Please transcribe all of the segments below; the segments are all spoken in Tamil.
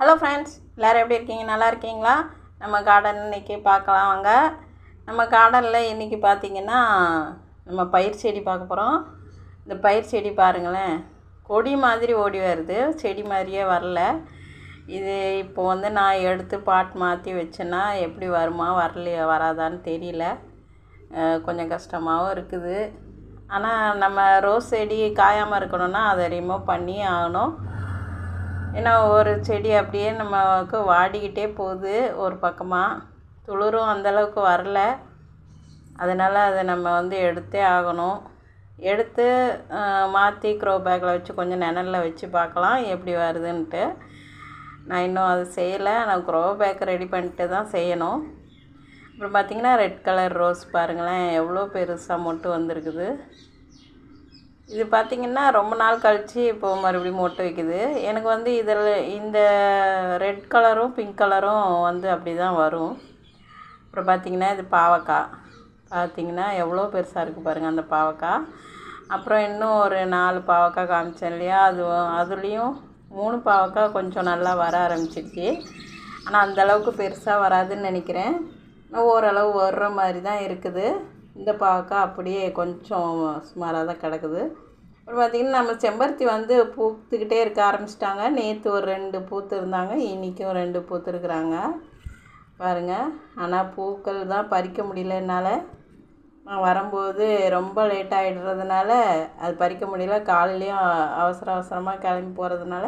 ஹலோ ஃப்ரெண்ட்ஸ் எல்லோரும் எப்படி இருக்கீங்க? நல்லா இருக்கீங்களா? நம்ம கார்டன் இன்றைக்கி பார்க்கலாம் வாங்க. நம்ம கார்டனில் இன்றைக்கி பார்த்தீங்கன்னா நம்ம பயிர் செடி பார்க்க போகிறோம் இந்த பயிர் செடி பாருங்களேன். கொடி மாதிரி ஓடி வருது. செடி மாதிரியே வரல. இது இப்போ வந்து நான் எடுத்து பாட் மாற்றி வச்சேன்னா எப்படி வருமா வரலையா வராதான்னு தெரியல. கொஞ்சம் கஷ்டமாகவும் இருக்குது. ஆனால் நம்ம ரோஸ் செடி காயாமல் இருக்கணும்னா அதை ரிமூவ் பண்ணி ஆகணும். ஏன்னா ஒரு செடி அப்படியே நமக்கு வாடிக்கிட்டே போகுது ஒரு பக்கமாக துளிரும் அந்தளவுக்கு வரல. அதனால் அதை நம்ம வந்து எடுத்தே ஆகணும். எடுத்து மாற்றி க்ரோ பேக்கில் வச்சு கொஞ்சம் நிழல்ல வச்சு பார்க்கலாம் எப்படி வருதுன்ட்டு. நான் இன்னும் அது செய்யலை. நான் க்ரோ பேக் ரெடி பண்ணிட்டு தான் செய்யணும். அப்புறம் பார்த்திங்கன்னா ரெட் கலர் ரோஸ் பாருங்களேன். எவ்வளோ பெருசாக மொட்டு வந்திருக்குது. இது பார்த்திங்கன்னா ரொம்ப நாள் கழித்து இப்போ மறுபடியும் மொட்டு வைக்குது. எனக்கு வந்து இதில் இந்த ரெட் கலரும் பிங்க் கலரும் வந்து அப்படி தான் வரும். அப்புறம் பார்த்திங்கன்னா இது பாவக்காய். பார்த்திங்கன்னா எவ்வளோ பெருசாக இருக்குது பாருங்கள் அந்த பாவக்காய். அப்புறம் இன்னும் ஒரு நாலு பாவக்காய் காமிச்சேன் இல்லையா? அது அதுலேயும் மூணு பாவக்காய் கொஞ்சம் நல்லா வர ஆரம்பிச்சிருச்சு. ஆனால் அந்தளவுக்கு பெருசாக வராதுன்னு நினைக்கிறேன். ஓரளவு வர்ற மாதிரி தான் இருக்குது. இந்த பாவக்காய் அப்படியே கொஞ்சம் சுமாராக தான் கிடக்குது. அப்புறம் பார்த்திங்கன்னா நம்ம செம்பருத்தி வந்து பூத்துக்கிட்டே இருக்க ஆரம்பிச்சிட்டாங்க. நேற்று ஒரு ரெண்டு பூத்து இருந்தாங்க இன்றைக்கும் ரெண்டு பூத்து இருக்கிறாங்க பாருங்கள் ஆனால் பூக்கள் தான் பறிக்க முடியல என்னால். நான் வரும்போது ரொம்ப லேட் ஆகிடுறதுனால அது பறிக்க முடியல. காலையிலையும் அவசர அவசரமாக கிளம்பி போகிறதுனால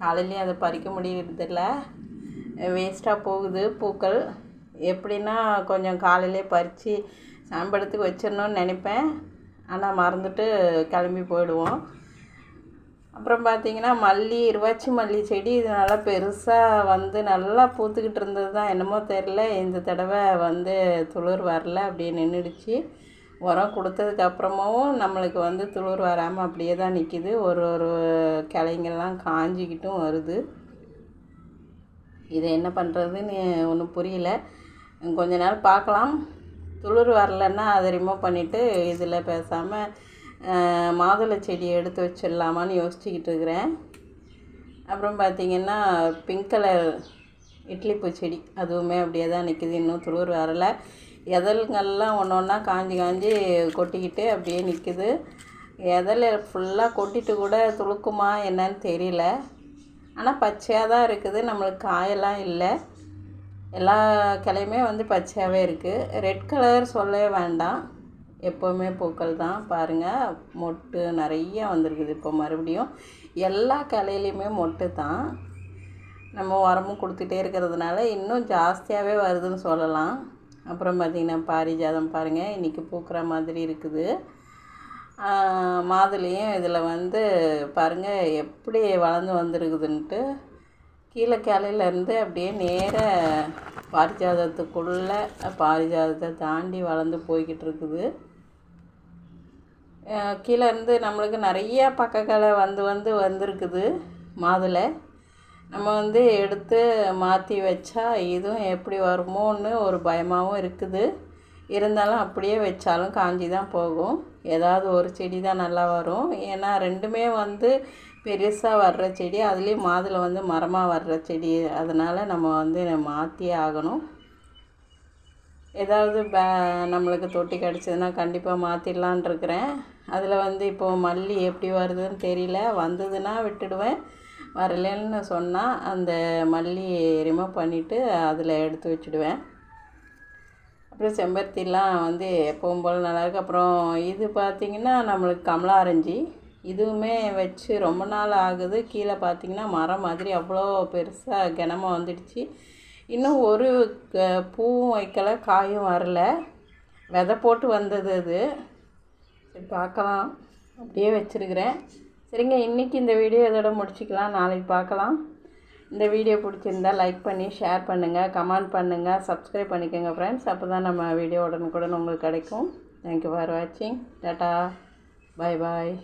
காலையிலையும் அதை பறிக்க முடியறதில்ல. வேஸ்ட்டாக போகுது பூக்கள். எப்படின்னா கொஞ்சம் காலையிலே பறித்து சாம்படத்துக்கு வச்சிடணும்னு நினைப்பேன். ஆனால் மறந்துட்டு கிளம்பி போயிடுவோம். அப்புறம் பார்த்திங்கன்னா மல்லி இருவாச்சி மல்லி செடி இது நல்லா பெருசாக வந்து நல்லா பூத்துக்கிட்டு இருந்தது தான் என்னமோ தெரில இந்த தடவை வந்து துளிர் வரல அப்படியே நின்றுடுச்சு உரம் கொடுத்ததுக்கப்புறமும் நம்மளுக்கு வந்து துளிர் வராமல் அப்படியே தான் நிற்கிது ஒரு ஒரு கிளைங்கெல்லாம் காஞ்சிக்கிட்டும் வருது. இதை என்ன பண்ணுறதுன்னு ஒன்றும் புரியல. கொஞ்ச நாள் பார்க்கலாம். துளிர் வரலன்னா அதை ரிமூவ் பண்ணிவிட்டு இதில் பேசாமல் மாதுளை செடியை எடுத்து வச்சிடலாமான்னு யோசிச்சுக்கிட்டு இருக்கிறேன். அப்புறம் பார்த்திங்கன்னா பிங்க் கலர் இட்லி பூ செடி அதுவுமே அப்படியே தான் நிற்கிது இன்னும் துளிர் வரலை. எதல்கள்லாம் ஒன்று ஒன்றா காஞ்சி காஞ்சி கொட்டிக்கிட்டு அப்படியே நிற்கிது எதல் ஃபுல்லாக கொட்டிட்டு கூட துளுக்குமா என்னன்னு தெரியல. ஆனால் பச்சையாக தான் இருக்குது. நம்மளுக்கு காயெல்லாம் இல்லை. எல்லா கிளையுமே வந்து பச்சையாகவே இருக்குது ரெட் கலர் சொல்லவே வேண்டாம். எப்போவுமே பூக்கள் தான். பாருங்கள் மொட்டு நிறைய வந்திருக்குது இப்போ மறுபடியும். எல்லா கிளையிலையுமே மொட்டு தான். நம்ம உரமும் கொடுத்துட்டே இருக்கிறதுனால இன்னும் ஜாஸ்தியாகவே வருதுன்னு சொல்லலாம். அப்புறம் பார்த்திங்கன்னா பாரிஜாதம் பாருங்கள் இன்றைக்கி பூக்கிற மாதிரி இருக்குது. மாதுளையும் இதில் வந்து பாருங்கள் எப்படி வளர்ந்து வந்திருக்குதுன்ட்டு. கீழே கிளையிலேருந்து அப்படியே நேர பாரிஜாதத்துக்குள்ளே பாரிஜாதத்தை தாண்டி வளர்ந்து போய்கிட்டு இருக்குது. கீழே இருந்து நம்மளுக்கு நிறையா பக்கங்களை வந்து வந்து வந்திருக்குது மாதுளை. நம்ம வந்து எடுத்து மாற்றி வச்சா இதுவும் எப்படி வருமோன்னு ஒரு பயமாகவும் இருக்குது. இருந்தாலும் அப்படியே வச்சாலும் காஞ்சி தான் போகும். ஏதாவது ஒரு செடி தான் நல்லா வரும். ஏன்னா ரெண்டுமே வந்து பெருசாக வர்ற செடி அதுலேயும் மாதுளை வந்து மரமாக வர்ற செடி. அதனால் நம்ம வந்து மாற்றியே ஆகணும். ஏதாவது பே நம்மளுக்கு தொட்டி கிடச்சிதுன்னா கண்டிப்பாக மாற்றிடலான் இருக்கிறேன். அதில் வந்து இப்போது மல்லி எப்படி வருதுன்னு தெரியல. வந்ததுன்னா விட்டுடுவேன். வரலன்னு சொன்னால் அந்த மல்லி ரிமூவ் பண்ணிவிட்டு அதில் எடுத்து வச்சுடுவேன். அப்புறம் செம்பருத்திலாம் வந்து எப்பவும் போல் நல்லாயிருக்கு. அப்புறம் இது பார்த்திங்கன்னா நம்மளுக்கு கமலா ஆரஞ்சு. இதுவுமே வச்சு ரொம்ப நாள் ஆகுது. கீழே பார்த்திங்கன்னா மரம் மாதிரி அவ்வளோ பெருசாக கனமாக வந்துடுச்சு. இன்னும் ஒரு பூவும் வைக்கலை காயும் வரல. விதை போட்டு வந்தது அது. சரி பார்க்கலாம். அப்படியே வச்சுருக்கிறேன். சரிங்க இன்றைக்கி இந்த வீடியோ இதோட முடிச்சிக்கலாம். நாளைக்கு பார்க்கலாம். இந்த வீடியோ பிடிச்சிருந்தா லைக் பண்ணி ஷேர் பண்ணுங்கள் கமெண்ட் பண்ணுங்கள் சப்ஸ்கிரைப் பண்ணிக்கோங்க ஃப்ரெண்ட்ஸ் அப்போ தான் நம்ம வீடியோ உடனுக்குடன் உங்களுக்கு கிடைக்கும். தேங்க்யூ ஃபார் வாட்சிங் டாட்டா பாய் பாய்